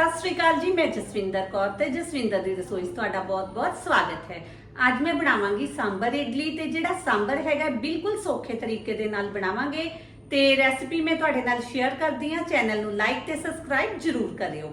ਸਤਿ ਸ੍ਰੀ ਅਕਾਲ ਜੀ, ਮੈਂ ਜਸਵਿੰਦਰ ਕੌਰ ਤੇ ਜਸਵਿੰਦਰ ਦੀ ਰਸੋਈ 'ਚ ਤੁਹਾਡਾ ਬਹੁਤ-ਬਹੁਤ ਸਵਾਗਤ ਹੈ। ਅੱਜ ਮੈਂ ਬਣਾਵਾਂਗੀ ਸਾਂਬਰ ਇਡਲੀ ਤੇ ਜਿਹੜਾ ਸਾਂਬਰ ਹੈਗਾ ਬਿਲਕੁਲ ਸੌਖੇ ਤਰੀਕੇ ਦੇ ਨਾਲ ਬਣਾਵਾਂਗੇ ਤੇ ਰੈਸਪੀ ਮੈਂ ਤੁਹਾਡੇ ਨਾਲ ਸ਼ੇਅਰ ਕਰਦੀ ਹਾਂ। ਚੈਨਲ ਨੂੰ ਲਾਈਕ ਤੇ ਸਬਸਕ੍ਰਾਈਬ ਜ਼ਰੂਰ ਕਰਿਓ।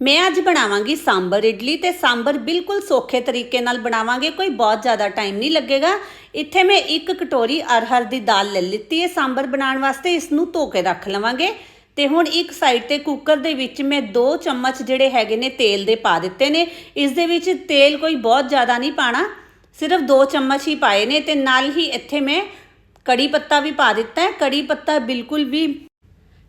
ਮੈਂ ਅੱਜ ਬਣਾਵਾਂਗੀ ਸਾਂਬਰ ਇਡਲੀ ਤੇ ਸਾਂਬਰ ਬਿਲਕੁਲ ਸੌਖੇ ਤਰੀਕੇ ਨਾਲ ਬਣਾਵਾਂਗੇ, ਕੋਈ ਬਹੁਤ ਜ਼ਿਆਦਾ ਟਾਈਮ ਨਹੀਂ ਲੱਗੇਗਾ। ਇੱਥੇ ਮੈਂ ਇੱਕ ਕਟੋਰੀ ਅਰਹਰ ਦੀ ਦਾਲ ਲੈ ਲਿੱਤੀ ਹੈ ਸਾਂਬਰ ਬਣਾਉਣ ਵਾਸਤੇ, ਇਸ ਨੂੰ ਧੋ ਕੇ ਰੱਖ ਲਵਾਂਗੇ। ਤੇ ਹੁਣ ਇੱਕ ਸਾਈਡ ਤੇ ਕੁੱਕਰ ਦੇ ਵਿੱਚ ਮੈਂ 2 ਚਮਚ ਜਿਹੜੇ ਹੈਗੇ ਨੇ ਤੇਲ ਦੇ ਪਾ ਦਿੱਤੇ ਨੇ। ਇਸ ਦੇ ਵਿੱਚ ਤੇਲ ਕੋਈ ਬਹੁਤ ਜ਼ਿਆਦਾ ਨਹੀਂ ਪਾਣਾ, ਸਿਰਫ 2 ਚਮਚ ਹੀ ਪਾਏ ਨੇ ਤੇ ਨਾਲ ਹੀ ਇੱਥੇ ਮੈਂ ਕੜੀ ਪੱਤਾ ਵੀ ਪਾ ਦਿੱਤਾ ਹੈ। ਕੜੀ ਪੱਤਾ ਬਿਲਕੁਲ ਵੀ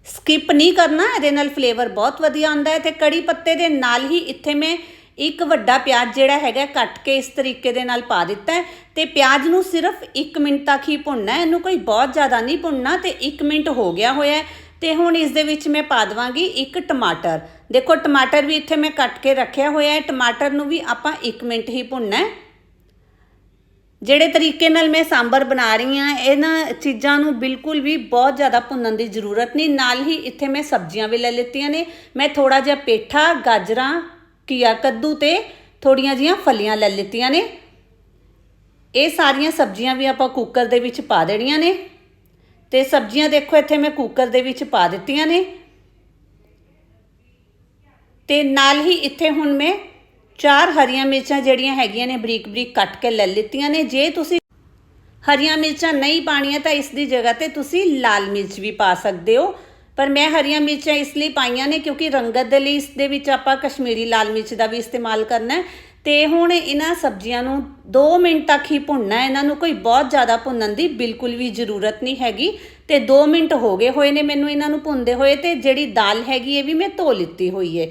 ਸਕਿਪ ਨਹੀਂ ਕਰਨਾ, ਇਹਦੇ ਨਾਲ ਫਲੇਵਰ ਬਹੁਤ ਵਧੀਆ ਆਉਂਦਾ ਹੈ ਤੇ ਕੜੀ ਪੱਤੇ ਦੇ ਨਾਲ ਹੀ ਇੱਥੇ ਮੈਂ ਇੱਕ ਵੱਡਾ ਪਿਆਜ਼ ਜਿਹੜਾ ਹੈਗਾ ਕੱਟ ਕੇ ਇਸ ਤਰੀਕੇ ਦੇ ਨਾਲ ਪਾ ਦਿੱਤਾ ਹੈ ਤੇ ਪਿਆਜ਼ ਨੂੰ ਸਿਰਫ 1 ਮਿੰਟ ਤੱਕ ਹੀ ਭੁੰਨਣਾ ਹੈ। ਇਹਨੂੰ ਕੋਈ ਬਹੁਤ ਜ਼ਿਆਦਾ ਨਹੀਂ ਭੁੰਨਣਾ ਤੇ 1 ਮਿੰਟ ਹੋ ਗਿਆ ਹੋਇਆ ਤੇ ਹੁਣ ਇਸ ਦੇ ਵਿੱਚ ਮੈਂ ਪਾ ਦਵਾਂਗੀ ਇੱਕ ਟਮਾਟਰ। ਦੇਖੋ, ਟਮਾਟਰ ਵੀ ਇੱਥੇ ਮੈਂ ਕੱਟ ਕੇ ਰੱਖਿਆ ਹੋਇਆ ਹੈ। ਟਮਾਟਰ ਨੂੰ ਵੀ ਆਪਾਂ 1 ਮਿੰਟ ਹੀ ਭੁੰਨਣਾ ਹੈ। ਜਿਹੜੇ ਤਰੀਕੇ ਨਾਲ ਮੈਂ ਸਾਂਬਰ ਬਣਾ ਰਹੀ ਹਾਂ, ਇਹਨਾਂ ਚੀਜ਼ਾਂ ਨੂੰ ਬਿਲਕੁਲ ਵੀ ਬਹੁਤ ਜ਼ਿਆਦਾ ਭੁੰਨਣ ਦੀ ਜ਼ਰੂਰਤ ਨਹੀਂ। ਨਾਲ ਹੀ ਇੱਥੇ ਮੈਂ ਸਬਜ਼ੀਆਂ ਵੀ ਲੈ ਲਿੱਤੀਆਂ ਨੇ। ਮੈਂ ਥੋੜਾ ਜਿਹਾ ਪੇਠਾ, ਗਾਜਰਾਂ ਕੀਆ ਕੱਦੂ ਤੇ ਥੋੜੀਆਂ ਜੀਆਂ ਫਲੀਆਂ ਲੈ ਲਿੱਤੀਆਂ ਨੇ। ਇਹ ਸਾਰੀਆਂ ਸਬਜ਼ੀਆਂ ਵੀ ਆਪਾਂ ਕੁੱਕਰ ਦੇ ਵਿੱਚ ਪਾ ਦੇਣੀਆਂ ਨੇ। ਤੇ ਸਬਜ਼ੀਆਂ ਦੇਖੋ, ਇੱਥੇ ਮੈਂ ਕੁੱਕਰ ਦੇ ਵਿੱਚ ਪਾ ਦਿੱਤੀਆਂ ਨੇ। ਤੇ ਨਾਲ ਹੀ ਇੱਥੇ ਹੁਣ ਮੈਂ ਚਾਰ ਹਰੀਆਂ ਮਿਰਚਾਂ ਜਿਹੜੀਆਂ ਹੈਗੀਆਂ ਨੇ, ਬਰੀਕ ਬਰੀਕ ਕੱਟ ਕੇ ਲੈ ਲਿੱਤੀਆਂ ਨੇ। ਜੇ ਤੁਸੀਂ ਹਰੀਆਂ ਮਿਰਚਾਂ ਨਹੀਂ ਪਾਣੀਆਂ ਤਾਂ ਇਸ ਦੀ ਜਗ੍ਹਾ ਤੇ ਤੁਸੀਂ ਲਾਲ ਮਿਰਚ ਵੀ ਪਾ ਸਕਦੇ ਹੋ। ਪਰ ਮੈਂ ਹਰੀਆਂ ਮਿਰਚਾਂ ਇਸ ਲਈ ਪਾਈਆਂ ਨੇ ਕਿਉਂਕਿ ਰੰਗਤ ਦੇ ਲਈ ਇਸ ਦੇ ਵਿੱਚ ਆਪਾਂ ਕਸ਼ਮੀਰੀ ਲਾਲ ਮਿਰਚ ਦਾ ਵੀ ਇਸਤੇਮਾਲ ਕਰਨਾ ਹੈ। ਤੇ ਹੁਣ ਇਹਨਾਂ ਸਬਜ਼ੀਆਂ ਨੂੰ 2 ਮਿੰਟ ਤੱਕ ਹੀ ਭੁੰਨਣਾ ਇਹਨਾਂ ਨੂੰ ਕੋਈ ਬਹੁਤ ਜ਼ਿਆਦਾ ਭੁੰਨਣ ਦੀ ਬਿਲਕੁਲ ਵੀ ਜ਼ਰੂਰਤ ਨਹੀਂ ਹੈਗੀ। ਤੇ 2 ਮਿੰਟ ਹੋ ਗਏ ਹੋਏ ਨੇ ਮੈਨੂੰ ਇਹਨਾਂ ਨੂੰ ਭੁੰਨਦੇ ਹੋਏ ਤੇ ਜਿਹੜੀ ਦਾਲ ਹੈਗੀ ਇਹ ਵੀ ਮੈਂ ਧੋ ਲਿੱਤੀ ਹੋਈ ਹੈ।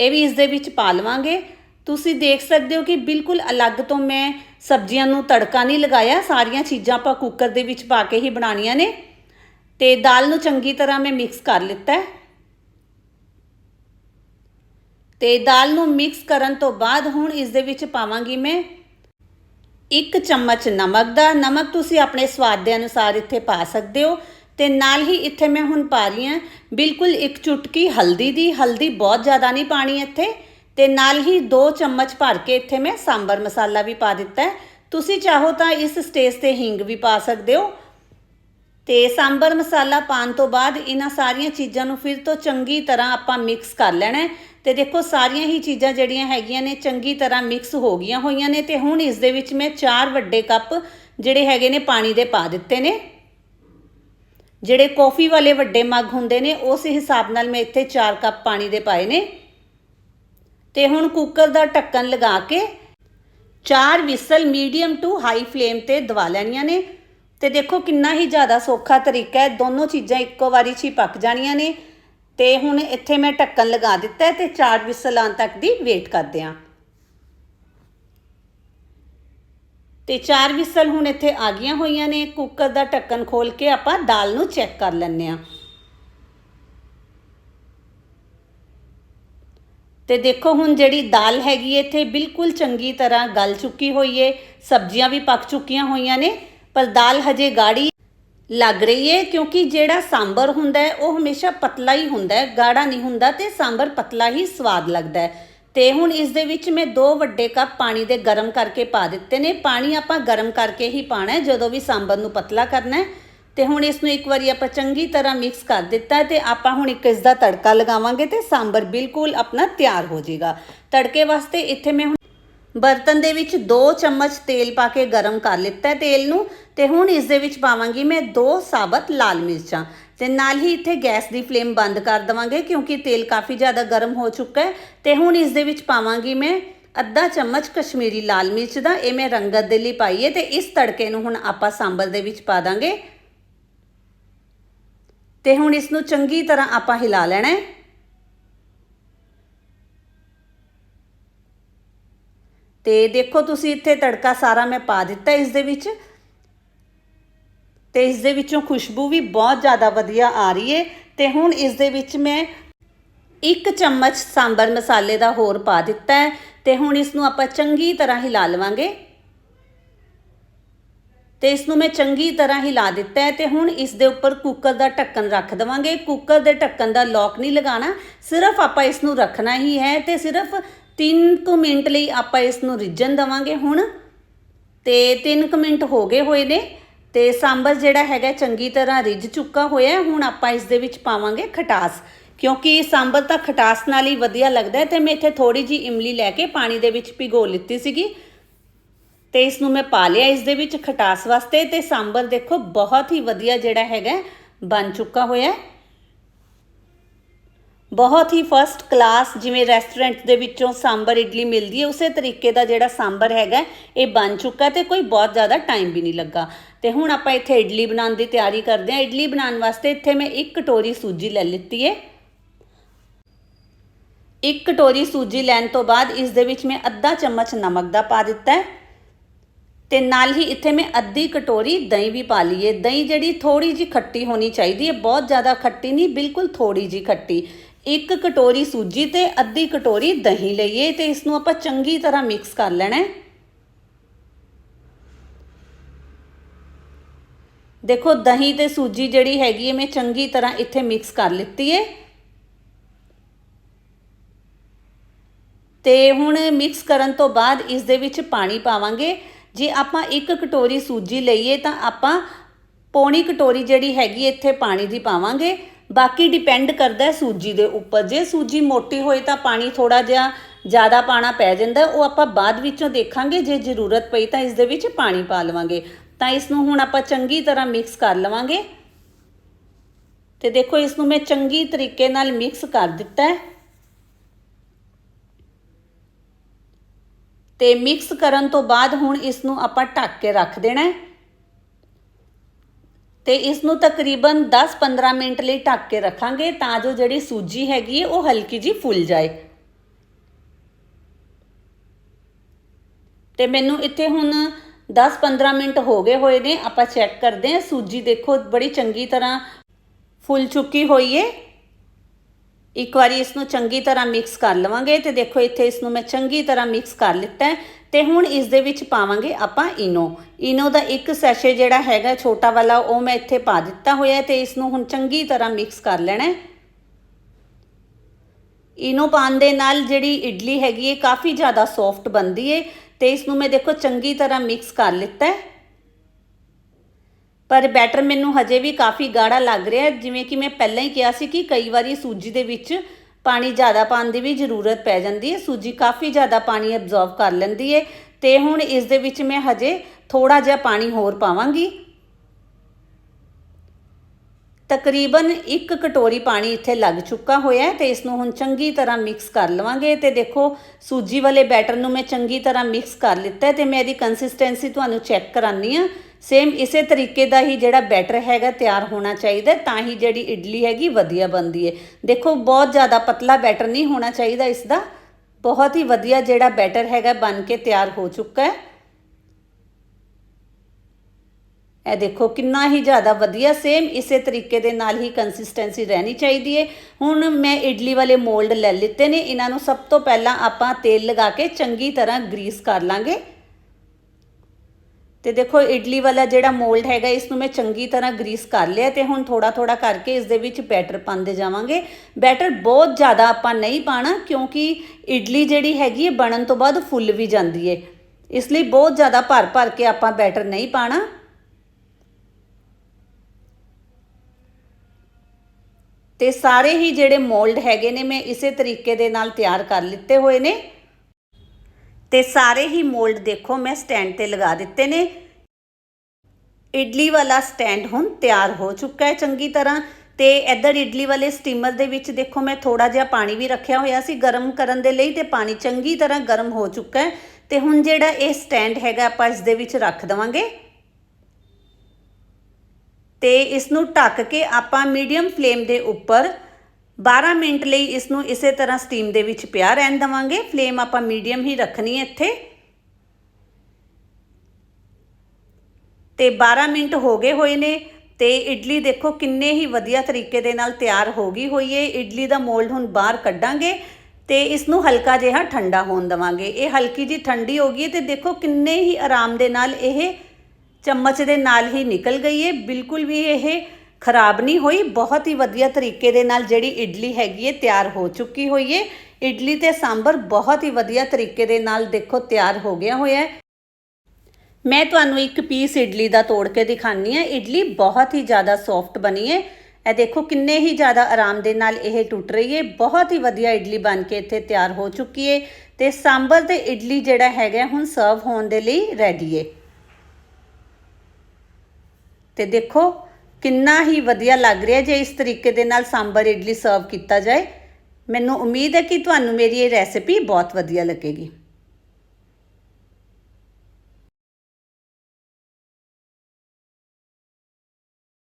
ਇਹ ਵੀ ਇਸ ਦੇ ਵਿੱਚ ਪਾ ਲਵਾਂਗੇ। ਤੁਸੀਂ ਦੇਖ ਸਕਦੇ ਹੋ ਕਿ ਬਿਲਕੁਲ ਅਲੱਗ ਤੋਂ ਮੈਂ ਸਬਜ਼ੀਆਂ ਨੂੰ ਤੜਕਾ ਨਹੀਂ ਲਗਾਇਆ। ਸਾਰੀਆਂ ਚੀਜ਼ਾਂ ਆਪਾਂ ਕੁੱਕਰ ਦੇ ਵਿੱਚ ਪਾ ਕੇ ਹੀ ਬਣਾਉਣੀਆਂ ਨੇ। ਤੇ ਦਾਲ ਨੂੰ ਚੰਗੀ ਤਰ੍ਹਾਂ ਮੈਂ ਮਿਕਸ ਕਰ ਲਿੱਤਾ ਹੈ। ਤੇ ਦਾਲ ਨੂੰ ਮਿਕਸ ਕਰਨ ਤੋਂ ਬਾਅਦ ਹੁਣ ਇਸ ਦੇ ਵਿੱਚ ਪਾਵਾਂਗੀ ਮੈਂ ਇੱਕ ਚਮਚ ਨਮਕ ਦਾ। ਨਮਕ ਤੁਸੀਂ ਆਪਣੇ ਸਵਾਦ ਦੇ ਅਨੁਸਾਰ ਇੱਥੇ ਪਾ ਸਕਦੇ ਹੋ ਤੇ ਨਾਲ ਹੀ ਇੱਥੇ ਮੈਂ ਹੁਣ ਪਾ ਰਹੀ ਹਾਂ ਬਿਲਕੁਲ ਇੱਕ ਚੁਟਕੀ ਹਲਦੀ ਦੀ। ਹਲਦੀ ਬਹੁਤ ਜ਼ਿਆਦਾ ਨਹੀਂ ਪਾਣੀ ਇੱਥੇ ਤੇ ਨਾਲ ਹੀ 2 ਚਮਚ ਭਰ ਕੇ ਇੱਥੇ ਮੈਂ ਸਾਂਬਰ ਮਸਾਲਾ ਵੀ ਪਾ ਦਿੱਤਾ ਹੈ। ਤੁਸੀਂ ਚਾਹੋ ਤਾਂ ਇਸ ਸਟੇਜ ਤੇ ਹਿੰਗ ਵੀ ਪਾ ਸਕਦੇ ਹੋ। ਤੇ ਸਾਂਬਰ ਮਸਾਲਾ ਪਾਣ ਤੋਂ ਬਾਅਦ ਇਹਨਾਂ ਸਾਰੀਆਂ ਚੀਜ਼ਾਂ ਨੂੰ ਫਿਰ ਤੋਂ ਚੰਗੀ ਤਰ੍ਹਾਂ ਆਪਾਂ ਮਿਕਸ ਕਰ ਲੈਣਾ ਤੇ ਦੇਖੋ, ਸਾਰੀਆਂ ਹੀ ਚੀਜ਼ਾਂ ਜਿਹੜੀਆਂ ਹੈਗੀਆਂ ਨੇ ਚੰਗੀ ਤਰ੍ਹਾਂ ਮਿਕਸ ਹੋ ਗਈਆਂ ਹੋਈਆਂ ਨੇ ਤੇ ਹੁਣ ਇਸ ਦੇ ਵਿੱਚ ਮੈਂ 4 ਵੱਡੇ ਕੱਪ ਜਿਹੜੇ ਹੈਗੇ ਨੇ ਪਾਣੀ ਦੇ ਪਾ ਦਿੱਤੇ ਨੇ। ਜਿਹੜੇ ਕੌਫੀ ਵਾਲੇ ਵੱਡੇ ਮੱਗ ਹੁੰਦੇ ਨੇ, ਉਸ ਹਿਸਾਬ ਨਾਲ ਮੈਂ ਇੱਥੇ 4 ਕੱਪ ਪਾਣੀ ਦੇ ਪਾਏ ਨੇ। ਤੇ ਹੁਣ ਕੁੱਕਰ ਦਾ ਢੱਕਣ ਲਗਾ ਕੇ 4 whistle medium to high flame ਤੇ ਦਵਾ ਲੈਣੀਆਂ ਨੇ। ਤੇ ਦੇਖੋ, ਕਿੰਨਾ ਹੀ ਜ਼ਿਆਦਾ ਸੌਖਾ ਤਰੀਕਾ ਹੈ, ਦੋਨੋਂ ਚੀਜ਼ਾਂ ਇੱਕੋ ਵਾਰੀ 'ਚ ਹੀ ਪੱਕ ਜਾਣੀਆਂ ਨੇ। ਤੇ ਹੁਣ ਇੱਥੇ ਮੈਂ ਢੱਕਣ ਲਗਾ ਦਿੱਤਾ ਤੇ 4 ਵਿਸਲ ਆਉਣ ਤੱਕ ਦੀ ਵੇਟ ਕਰਦੇ ਆਂ ਤੇ 4 ਵਿਸਲ ਹੁਣ ਇੱਥੇ ਆ ਗਈਆਂ ਹੋਈਆਂ ਨੇ ਕੁੱਕਰ ਦਾ ਢੱਕਣ ਖੋਲ ਕੇ ਆਪਾਂ ਦਾਲ ਨੂੰ ਚੈੱਕ ਕਰ ਲੈਂਦੇ ਆਂ ਤੇ ਦੇਖੋ ਹੁਣ ਜਿਹੜੀ ਦਾਲ ਹੈਗੀ ਹੈ ਇੱਥੇ ਬਿਲਕੁਲ ਚੰਗੀ ਤਰ੍ਹਾਂ ਗਲ ਚੁੱਕੀ ਹੋਈ ਏ ਸਬਜ਼ੀਆਂ ਵੀ ਪੱਕ ਚੁੱਕੀਆਂ ਹੋਈਆਂ ਨੇ, ਪਰ ਦਾਲ ਹਜੇ ਗਾੜੀ ਲੱਗ ਰਹੀ ਹੈ ਕਿਉਂਕਿ ਜਿਹੜਾ ਸਾਂਬਰ ਹੁੰਦਾ ਹੈ ਉਹ ਹਮੇਸ਼ਾ ਪਤਲਾ ਹੀ ਹੁੰਦਾ ਹੈ ਗਾੜਾ ਨਹੀਂ ਹੁੰਦਾ ਤੇ ਸਾਂਬਰ ਪਤਲਾ ਹੀ ਸਵਾਦ ਲੱਗਦਾ ਹੈ ਤੇ ਹੁਣ ਇਸ ਦੇ ਵਿੱਚ ਮੈਂ ਦੋ ਵੱਡੇ ਕੱਪ ਪਾਣੀ ਦੇ ਗਰਮ ਕਰਕੇ ਪਾ ਦਿੱਤੇ ਨੇ। ਪਾਣੀ ਆਪਾਂ ਗਰਮ ਕਰਕੇ ਹੀ ਪਾਣਾ ਹੈ ਜਦੋਂ ਵੀ ਸਾਂਬਰ ਨੂੰ ਪਤਲਾ ਕਰਨਾ ਹੈ ਤੇ ਹੁਣ ਇਸ ਨੂੰ ਇੱਕ ਵਾਰੀ ਆਪਾਂ ਚੰਗੀ ਤਰ੍ਹਾਂ ਮਿਕਸ ਕਰ ਦਿੱਤਾ ਹੈ ਤੇ ਆਪਾਂ ਹੁਣ ਇੱਕ ਇਸ ਦਾ ਤੜਕਾ ਲਗਾਵਾਂਗੇ ਤੇ ਸਾਂਬਰ ਬਿਲਕੁਲ ਆਪਣਾ ਤਿਆਰ ਹੋ ਜਾਏਗਾ ਤੜਕੇ ਵਾਸਤੇ ਇੱਥੇ ਮੈਂ ਹੁਣ ਬਰਤਨ ਦੇ ਵਿੱਚ 2 ਚਮਚ ਤੇਲ ਪਾ ਕੇ ਗਰਮ ਕਰ ਲਿੱਤਾ ਤੇਲ ਨੂੰ ਤੇ ਹੁਣ ਇਸ ਦੇ ਵਿੱਚ ਪਾਵਾਂਗੀ ਮੈਂ ਦੋ ਸਾਬਤ ਲਾਲ ਮਿਰਚਾਂ। ਤੇ ਨਾਲ ਹੀ ਇੱਥੇ ਗੈਸ ਦੀ ਫਲੇਮ ਬੰਦ ਕਰ ਦਵਾਂਗੇ ਕਿਉਂਕਿ ਤੇਲ ਕਾਫੀ ਜ਼ਿਆਦਾ ਗਰਮ ਹੋ ਚੁੱਕਾ ਹੈ। ਤੇ ਹੁਣ ਇਸ ਦੇ ਵਿੱਚ ਪਾਵਾਂਗੀ ਮੈਂ ਅੱਧਾ ਚਮਚ ਕਸ਼ਮੀਰੀ ਲਾਲ ਮਿਰਚ ਦਾ, ਇਹ ਮੈਂ ਰੰਗਤ ਦੇ ਲਈ ਪਾਈ ਹੈ ਤੇ ਇਸ ਤੜਕੇ ਨੂੰ ਹੁਣ ਆਪਾਂ ਸਾਂਬਰ ਦੇ ਵਿੱਚ ਪਾ ਦਾਂਗੇ। ਤੇ ਹੁਣ ਇਸ ਨੂੰ ਚੰਗੀ ਤਰ੍ਹਾਂ ਆਪਾਂ ਹਿਲਾ ਲੈਣਾ ਹੈ। ਤੇ ਦੇਖੋ ਤੁਸੀਂ ਇੱਥੇ ਤੜਕਾ ਸਾਰਾ ਮੈਂ ਪਾ ਦਿੱਤਾ ਇਸ ਦੇ ਵਿੱਚ। ਤੇ ਇਸ ਦੇ ਵਿੱਚੋਂ ਖੁਸ਼ਬੂ ਵੀ ਬਹੁਤ ਜ਼ਿਆਦਾ ਵਧੀਆ ਆ ਰਹੀ ਏ। ਤੇ ਹੁਣ ਇਸ ਦੇ ਵਿੱਚ ਮੈਂ ਇੱਕ ਚਮਚ ਸਾਂਬਰ ਮਸਾਲੇ ਦਾ ਹੋਰ ਪਾ ਦਿੱਤਾ ਹੈ ਤੇ ਹੁਣ ਇਸ ਨੂੰ ਆਪਾਂ ਚੰਗੀ ਤਰ੍ਹਾਂ ਹਿਲਾ ਲਵਾਂਗੇ। ਤੇ ਇਸ ਨੂੰ ਮੈਂ ਚੰਗੀ ਤਰ੍ਹਾਂ ਹਿਲਾ ਦਿੱਤਾ ਹੈ ਤੇ ਹੁਣ ਇਸ ਦੇ ਉੱਪਰ ਕੁੱਕਰ ਦਾ ਢੱਕਣ ਰੱਖ ਦਵਾਂਗੇ। ਕੁੱਕਰ ਦੇ ਢੱਕਣ ਦਾ ਲੌਕ ਨਹੀਂ ਲਗਾਉਣਾ। ਸਿਰਫ ਆਪਾਂ ਇਸ ਨੂੰ ਰੱਖਣਾ ਹੀ ਹੈ। ਤੇ ਸਿਰਫ 3 ਕੁ ਮਿੰਟ ਲਈ ਆਪਾਂ ਇਸ ਨੂੰ ਰਿੱਝਣ ਦਵਾਂਗੇ ਹੁਣ ਤੇ 3 ਕੁ ਮਿੰਟ ਹੋ ਗਏ ਹੋਏ ਨੇ ਤੇ ਸਾਂਬਰ ਜਿਹੜਾ ਹੈਗਾ ਚੰਗੀ ਤਰ੍ਹਾਂ ਰਿੱਝ ਚੁੱਕਾ ਹੋਇਆ ਹੁਣ ਆਪਾਂ ਇਸ ਦੇ ਵਿੱਚ ਪਾਵਾਂਗੇ ਖਟਾਸ, ਕਿਉਂਕਿ ਸਾਂਬਰ ਤਾਂ ਖਟਾਸ ਨਾਲ ਹੀ ਵਧੀਆ ਲੱਗਦਾ ਹੈ ਤੇ ਮੈਂ ਇੱਥੇ ਥੋੜੀ ਜੀ ਇਮਲੀ ਲੈ ਕੇ ਪਾਣੀ ਦੇ ਵਿੱਚ ਭਿਗੋ ਲਿੱਤੀ ਸੀਗੀ ਤੇ ਇਸ ਨੂੰ ਮੈਂ ਪਾ ਲਿਆ ਇਸ ਦੇ ਵਿੱਚ ਖਟਾਸ ਵਾਸਤੇ ਤੇ ਸਾਂਬਰ ਦੇਖੋ ਬਹੁਤ ਹੀ ਵਧੀਆ ਜਿਹੜਾ ਹੈਗਾ ਬਣ ਚੁੱਕਾ ਹੋਇਆ ਬਹੁਤ ਹੀ ਫਰਸਟ ਕਲਾਸ ਜਿਵੇਂ ਰੈਸਟੋਰੈਂਟ ਦੇ ਵਿੱਚੋਂ ਸਾਂਬਰ ਇਡਲੀ ਮਿਲਦੀ ਹੈ, ਉਸੇ ਤਰੀਕੇ ਦਾ ਜਿਹੜਾ ਸਾਂਬਰ ਹੈਗਾ ਇਹ ਬਣ ਚੁੱਕਾ ਤੇ ਕੋਈ ਬਹੁਤ ਜ਼ਿਆਦਾ ਟਾਈਮ ਵੀ ਨਹੀਂ ਲੱਗਾ। ਤੇ ਹੁਣ ਆਪਾਂ ਇੱਥੇ ਇਡਲੀ ਬਣਾਉਣ ਦੀ ਤਿਆਰੀ ਕਰਦੇ ਹਾਂ। ਇਡਲੀ ਬਣਾਉਣ ਵਾਸਤੇ ਇੱਥੇ ਮੈਂ ਇੱਕ ਕਟੋਰੀ ਸੂਜੀ ਲੈ ਲਿੱਤੀ ਹੈ। ਇੱਕ ਕਟੋਰੀ ਸੂਜੀ ਲੈਣ ਤੋਂ ਬਾਅਦ ਇਸ ਦੇ ਵਿੱਚ ਮੈਂ ਅੱਧਾ ਚਮਚ ਨਮਕ ਦਾ ਪਾ ਦਿੱਤਾ ਹੈ। ਤੇ ਨਾਲ ਹੀ ਇੱਥੇ ਮੈਂ ਅੱਧੀ ਕਟੋਰੀ ਦਹੀਂ ਵੀ ਪਾ ਲਈਏ ਦਹੀਂ ਜਿਹੜੀ ਥੋੜੀ ਜੀ ਖੱਟੀ ਹੋਣੀ ਚਾਹੀਦੀ ਹੈ। ਬਹੁਤ ਜ਼ਿਆਦਾ ਖੱਟੀ ਨਹੀਂ, ਬਿਲਕੁਲ ਥੋੜੀ ਜੀ ਖੱਟੀ। ਇੱਕ ਕਟੋਰੀ ਸੂਜੀ ਤੇ ਅੱਧੀ ਕਟੋਰੀ ਦਹੀਂ ਲਈਏ ਤੇ ਇਸ ਨੂੰ ਆਪਾਂ ਚੰਗੀ ਤਰ੍ਹਾਂ ਮਿਕਸ ਕਰ ਲੈਣਾ ਹੈ। ਦੇਖੋ, ਦਹੀਂ ਤੇ ਸੂਜੀ ਜਿਹੜੀ ਹੈਗੀ ਹੈ, ਮੈਂ ਚੰਗੀ ਤਰ੍ਹਾਂ ਇੱਥੇ ਮਿਕਸ ਕਰ ਲਿੱਤੀ ਹੈ। ਤੇ ਹੁਣ ਮਿਕਸ ਕਰਨ ਤੋਂ ਬਾਅਦ ਇਸ ਦੇ ਵਿੱਚ ਪਾਣੀ ਪਾਵਾਂਗੇ। ਜੇ ਆਪਾਂ ਇੱਕ ਕਟੋਰੀ ਸੂਜੀ ਲਈਏ ਤਾਂ ਆਪਾਂ ਪੌਣੀ ਕਟੋਰੀ ਜਿਹੜੀ ਹੈਗੀ ਇੱਥੇ ਪਾਣੀ ਦੀ ਪਾਵਾਂਗੇ। ਬਾਕੀ ਡਿਪੈਂਡ ਕਰਦਾ ਹੈ ਸੂਜੀ ਦੇ ਉੱਪਰ। ਜੇ ਸੂਜੀ ਮੋਟੀ ਹੋਏ ਤਾਂ ਪਾਣੀ ਥੋੜਾ ਜਿਹਾ ਜ਼ਿਆਦਾ ਪਾਣਾ ਪੈ ਜਾਂਦਾ ਉਹ ਆਪਾਂ ਬਾਅਦ ਵਿੱਚੋਂ ਦੇਖਾਂਗੇ। ਜੇ ਜ਼ਰੂਰਤ ਪਈ ਤਾਂ ਇਸ ਦੇ ਵਿੱਚ ਪਾਣੀ ਪਾ ਲਵਾਂਗੇ। ਤਾਂ ਇਸ ਨੂੰ ਹੁਣ ਆਪਾਂ ਚੰਗੀ ਤਰ੍ਹਾਂ ਮਿਕਸ ਕਰ ਲਵਾਂਗੇ। ਤੇ ਦੇਖੋ, ਇਸ ਨੂੰ ਮੈਂ ਚੰਗੀ ਤਰੀਕੇ ਨਾਲ ਮਿਕਸ ਕਰ ਦਿੱਤਾ ਹੈ। ਤੇ ਮਿਕਸ ਕਰਨ ਤੋਂ ਬਾਅਦ ਹੁਣ ਇਸ ਨੂੰ ਆਪਾਂ ਢੱਕ ਕੇ ਰੱਖ ਦੇਣਾ ਹੈ। ਤੇ ਇਸ ਨੂੰ ਤਕਰੀਬਨ 10-15 ਮਿੰਟ ਲਈ ਢੱਕ ਕੇ ਰੱਖਾਂਗੇ ਤਾਂ ਜੋ ਜਿਹੜੀ ਸੂਜੀ ਹੈਗੀ ਹੈ, ਉਹ ਹਲਕੀ ਜੀ ਫੁੱਲ ਜਾਏ। ਤੇ ਮੈਨੂੰ ਇੱਥੇ ਹੁਣ 10-15 ਮਿੰਟ ਹੋ ਗਏ ਹੋਏ ਨੇ, ਆਪਾਂ ਚੈੱਕ ਕਰਦੇ ਹਾਂ। ਸੂਜੀ ਦੇਖੋ, ਬੜੀ ਚੰਗੀ ਤਰ੍ਹਾਂ ਫੁੱਲ ਚੁੱਕੀ ਹੋਈ ਏ। ਇੱਕ ਵਾਰੀ ਇਸ ਨੂੰ ਚੰਗੀ ਤਰ੍ਹਾਂ ਮਿਕਸ ਕਰ ਲਵਾਂਗੇ ਤੇ ਦੇਖੋ, ਇੱਥੇ ਇਸ ਨੂੰ ਮੈਂ ਚੰਗੀ ਤਰ੍ਹਾਂ ਮਿਕਸ ਕਰ ਲਿੱਤਾ ਤੇ ਹੁਣ ਇਸ ਦੇ ਵਿੱਚ ਪਾਵਾਂਗੇ ਆਪਾਂ ਇਨੋ। ਇਨੋ ਦਾ ਇੱਕ ਸੈਸ਼ੇ ਜਿਹੜਾ ਹੈਗਾ ਛੋਟਾ ਵਾਲਾ, ਉਹ ਮੈਂ ਇੱਥੇ ਪਾ ਦਿੱਤਾ ਹੋਇਆ ਹੈ ਤੇ ਇਸ ਨੂੰ ਹੁਣ ਚੰਗੀ ਤਰ੍ਹਾਂ ਮਿਕਸ ਕਰ ਲੈਣਾ ਹੈ। ਇਨੋ ਪਾਣ ਦੇ ਨਾਲ ਜਿਹੜੀ ਇਡਲੀ ਹੈਗੀ ਹੈ, ਕਾਫੀ ਜ਼ਿਆਦਾ ਸੌਫਟ ਬਣਦੀ ਹੈ ਤੇ ਇਸ ਨੂੰ ਮੈਂ ਦੇਖੋ ਚੰਗੀ ਤਰ੍ਹਾਂ ਮਿਕਸ ਕਰ ਲਿੱਤਾ ਹੈ। ਪਰ ਬੈਟਰ ਮੈਨੂੰ ਹਜੇ ਵੀ ਕਾਫੀ ਗਾੜਾ ਲੱਗ ਰਿਹਾ ਜਿਵੇਂ ਕਿ ਮੈਂ ਪਹਿਲਾਂ ਹੀ ਕਿਹਾ ਸੀ ਕਿ ਕਈ ਵਾਰੀ ਸੂਜੀ ਦੇ ਵਿੱਚ ਪਾਣੀ ਜ਼ਿਆਦਾ ਪਾਉਣ ਦੀ ਵੀ ਜ਼ਰੂਰਤ ਪੈ ਜਾਂਦੀ ਹੈ। ਸੂਜੀ ਕਾਫੀ ਜ਼ਿਆਦਾ ਪਾਣੀ ਐਬਜ਼ੌਰਬ ਕਰ ਲੈਂਦੀ ਹੈ ਤੇ ਹੁਣ ਇਸ ਦੇ ਵਿੱਚ ਮੈਂ ਹਜੇ ਥੋੜਾ ਜਿਹਾ ਪਾਣੀ ਹੋਰ ਪਾਵਾਂਗੀ। ਤਕਰੀਬਨ 1 ਕਟੋਰੀ ਪਾਣੀ ਇੱਥੇ ਲੱਗ ਚੁੱਕਾ ਹੋਇਆ ਹੈ ਤੇ ਇਸ ਨੂੰ ਹੁਣ ਚੰਗੀ ਤਰ੍ਹਾਂ ਮਿਕਸ ਕਰ ਲਵਾਂਗੇ ਤੇ ਦੇਖੋ, ਸੂਜੀ ਵਾਲੇ ਬੈਟਰ ਨੂੰ ਮੈਂ ਚੰਗੀ ਤਰ੍ਹਾਂ ਮਿਕਸ ਕਰ ਲਿੱਤਾ ਹੈ ਤੇ ਮੈਂ ਇਹਦੀ ਕੰਸਿਸਟੈਂਸੀ ਤੁਹਾਨੂੰ ਚੈੱਕ ਕਰਾਨੀ ਆ ਸੇਮ ਇਸੇ ਤਰੀਕੇ ਦਾ ਹੀ ਜਿਹੜਾ ਬੈਟਰ ਹੈਗਾ ਤਿਆਰ ਹੋਣਾ ਚਾਹੀਦਾ, ਤਾਂ ਹੀ ਜਿਹੜੀ ਇਡਲੀ ਹੈਗੀ ਵਧੀਆ ਬਣਦੀ ਹੈ। ਦੇਖੋ, ਬਹੁਤ ਜ਼ਿਆਦਾ ਪਤਲਾ ਬੈਟਰ ਨਹੀਂ ਹੋਣਾ ਚਾਹੀਦਾ ਇਸ ਦਾ। ਬਹੁਤ ਹੀ ਵਧੀਆ ਜਿਹੜਾ ਬੈਟਰ ਹੈਗਾ ਬਣ ਕੇ ਤਿਆਰ ਹੋ ਚੁੱਕਾ ਹੈ। ਇਹ ਦੇਖੋ, ਕਿੰਨਾ ਹੀ ਜ਼ਿਆਦਾ ਵਧੀਆ ਸੇਮ ਇਸੇ ਤਰੀਕੇ ਦੇ ਨਾਲ ਹੀ ਕੰਸਿਸਟੈਂਸੀ ਰਹਿਣੀ ਚਾਹੀਦੀ ਹੈ। ਹੁਣ ਮੈਂ ਇਡਲੀ ਵਾਲੇ ਮੋਲਡ ਲੈ ਲਿੱਤੇ ਨੇ, ਇਹਨਾਂ ਨੂੰ ਸਭ ਤੋਂ ਪਹਿਲਾਂ ਆਪਾਂ ਤੇਲ ਲਗਾ ਕੇ ਚੰਗੀ ਤਰ੍ਹਾਂ ਗਰੀਸ ਕਰ ਲਾਂਗੇ। ਤੇ ਦੇਖੋ, ਇਡਲੀ ਵਾਲਾ ਜਿਹੜਾ ਮੋਲਡ ਹੈਗਾ ਇਸ ਨੂੰ ਮੈਂ ਚੰਗੀ ਤਰ੍ਹਾਂ ਗਰੀਸ ਕਰ ਲਿਆ ਤੇ ਹੁਣ ਥੋੜਾ ਥੋੜਾ ਕਰਕੇ ਇਸ ਦੇ ਵਿੱਚ ਬੈਟਰ ਪਾਉਂਦੇ ਜਾਵਾਂਗੇ। ਬੈਟਰ ਬਹੁਤ ਜ਼ਿਆਦਾ ਆਪਾਂ ਨਹੀਂ ਪਾਣਾ ਕਿਉਂਕਿ ਇਡਲੀ ਜਿਹੜੀ ਹੈਗੀ ਹੈ, ਬਣਨ ਤੋਂ ਬਾਅਦ ਫੁੱਲ ਵੀ ਜਾਂਦੀ ਹੈ। ਇਸ ਲਈ ਬਹੁਤ ਜ਼ਿਆਦਾ ਭਰ ਭਰ ਕੇ ਆਪਾਂ ਬੈਟਰ ਨਹੀਂ ਪਾਣਾ ਤੇ ਸਾਰੇ ਹੀ ਜਿਹੜੇ ਮੋਲਡ ਹੈਗੇ ਨੇ, ਮੈਂ ਇਸੇ ਤਰੀਕੇ ਦੇ ਨਾਲ ਤਿਆਰ ਕਰ ਲਿੱਤੇ ਹੋਏ ਨੇ। ਤੇ ਸਾਰੇ ਹੀ ਮੋਲਡ ਦੇਖੋ, ਮੈਂ ਸਟੈਂਡ ਤੇ ਲਗਾ ਦਿੱਤੇ ਨੇ। ਇਡਲੀ ਵਾਲਾ ਸਟੈਂਡ ਹੁਣ ਤਿਆਰ ਹੋ ਚੁੱਕਾ ਹੈ ਚੰਗੀ ਤਰ੍ਹਾਂ। ਤੇ ਇੱਧਰ ਇਡਲੀ ਵਾਲੇ ਸਟੀਮਰ ਦੇ ਵਿੱਚ ਦੇਖੋ, ਮੈਂ ਥੋੜਾ ਜਿਹਾ ਪਾਣੀ ਵੀ ਰੱਖਿਆ ਹੋਇਆ ਸੀ ਗਰਮ ਕਰਨ ਦੇ ਲਈ ਤੇ ਪਾਣੀ ਚੰਗੀ ਤਰ੍ਹਾਂ ਗਰਮ ਹੋ ਚੁੱਕਾ ਹੈ। ਤੇ ਹੁਣ ਜਿਹੜਾ ਇਹ ਸਟੈਂਡ ਹੈਗਾ, ਆਪਾਂ ਇਸ ਦੇ ਵਿੱਚ ਰੱਖ ਦਵਾਂਗੇ। ਤੇ ਇਸ ਨੂੰ ਢੱਕ ਕੇ ਆਪਾਂ ਮੀਡੀਅਮ ਫਲੇਮ ਦੇ ਉੱਪਰ 12 ਮਿੰਟ ਲਈ ਇਸ ਨੂੰ ਇਸੇ ਤਰ੍ਹਾਂ ਸਟੀਮ ਦੇ ਵਿੱਚ ਪਿਆ ਰਹਿਣ ਦਵਾਂਗੇ। ਫਲੇਮ ਆਪਾਂ ਮੀਡੀਅਮ ਹੀ ਰੱਖਣੀ ਹੈ ਇੱਥੇ। ਤੇ 12 ਮਿੰਟ ਹੋ ਗਏ ਹੋਏ ਨੇ ਤੇ ਇਡਲੀ ਦੇਖੋ ਕਿੰਨੇ ਹੀ ਵਧੀਆ ਤਰੀਕੇ ਦੇ ਨਾਲ ਤਿਆਰ ਹੋ ਗਈ ਹੋਈ ਹੈ ਇਡਲੀ ਦਾ ਮੋਲਡ ਹੁਣ ਬਾਹਰ ਕੱਢਾਂਗੇ ਤੇ ਇਸ ਨੂੰ ਹਲਕਾ ਜਿਹਾ ਠੰਡਾ ਹੋਣ ਦਵਾਂਗੇ। ਇਹ ਹਲਕੀ ਜੀ ਠੰਡੀ ਹੋ ਗਈ ਤੇ ਦੇਖੋ ਕਿੰਨੇ ਹੀ ਆਰਾਮ ਦੇ ਨਾਲ ਇਹ ਚਮਚ ਦੇ ਨਾਲ ਹੀ ਨਿਕਲ ਗਈ ਹੈ ਬਿਲਕੁਲ ਵੀ ਇਹ ਖਰਾਬ ਨਹੀਂ ਹੋਈ, ਬਹੁਤ ਹੀ ਵਧੀਆ ਤਰੀਕੇ ਦੇ ਨਾਲ ਜਿਹੜੀ ਇਡਲੀ ਹੈਗੀ ਹੈ ਤਿਆਰ ਹੋ ਚੁੱਕੀ ਹੋਈ ਹੈ ਇਡਲੀ ਤੇ ਸਾਂਬਰ ਬਹੁਤ ਹੀ ਵਧੀਆ ਤਰੀਕੇ ਦੇ ਨਾਲ ਦੇਖੋ ਤਿਆਰ ਹੋ ਗਿਆ ਹੋਇਆ ਹੈ ਮੈਂ ਤੁਹਾਨੂੰ ਇੱਕ ਪੀਸ ਇਡਲੀ ਦਾ ਤੋੜ ਕੇ ਦਿਖਾਨੀ ਹੈ। ਇਡਲੀ ਬਹੁਤ ਹੀ ਜ਼ਿਆਦਾ ਸੌਫਟ ਬਣੀ ਹੈ ਇਹ ਦੇਖੋ ਕਿੰਨੇ ਹੀ ਜ਼ਿਆਦਾ ਆਰਾਮ ਦੇ ਨਾਲ ਇਹ ਟੁੱਟ ਰਹੀ ਹੈ ਬਹੁਤ ਹੀ ਵਧੀਆ ਇਡਲੀ ਬਣ ਕੇ ਇੱਥੇ ਤਿਆਰ ਹੋ ਚੁੱਕੀ ਹੈ ਤੇ ਸਾਂਬਰ ਤੇ ਇਡਲੀ ਜਿਹੜਾ ਹੈਗਾ ਹੁਣ ਸਰਵ ਹੋਣ ਦੇ ਲਈ ਰੈਡੀ ਹੈ ਤੇ ਦੇਖੋ ਕਿੰਨਾ ਹੀ ਵਧੀਆ ਲੱਗ ਰਿਹਾ ਜੇ ਇਸ ਤਰੀਕੇ ਦੇ ਨਾਲ ਸਾਂਬਰ ਇਡਲੀ ਸਰਵ ਕੀਤਾ ਜਾਏ। ਮੈਨੂੰ ਉਮੀਦ ਹੈ ਕਿ ਤੁਹਾਨੂੰ ਮੇਰੀ ਇਹ ਰੈਸਿਪੀ ਬਹੁਤ ਵਧੀਆ ਲੱਗੇਗੀ।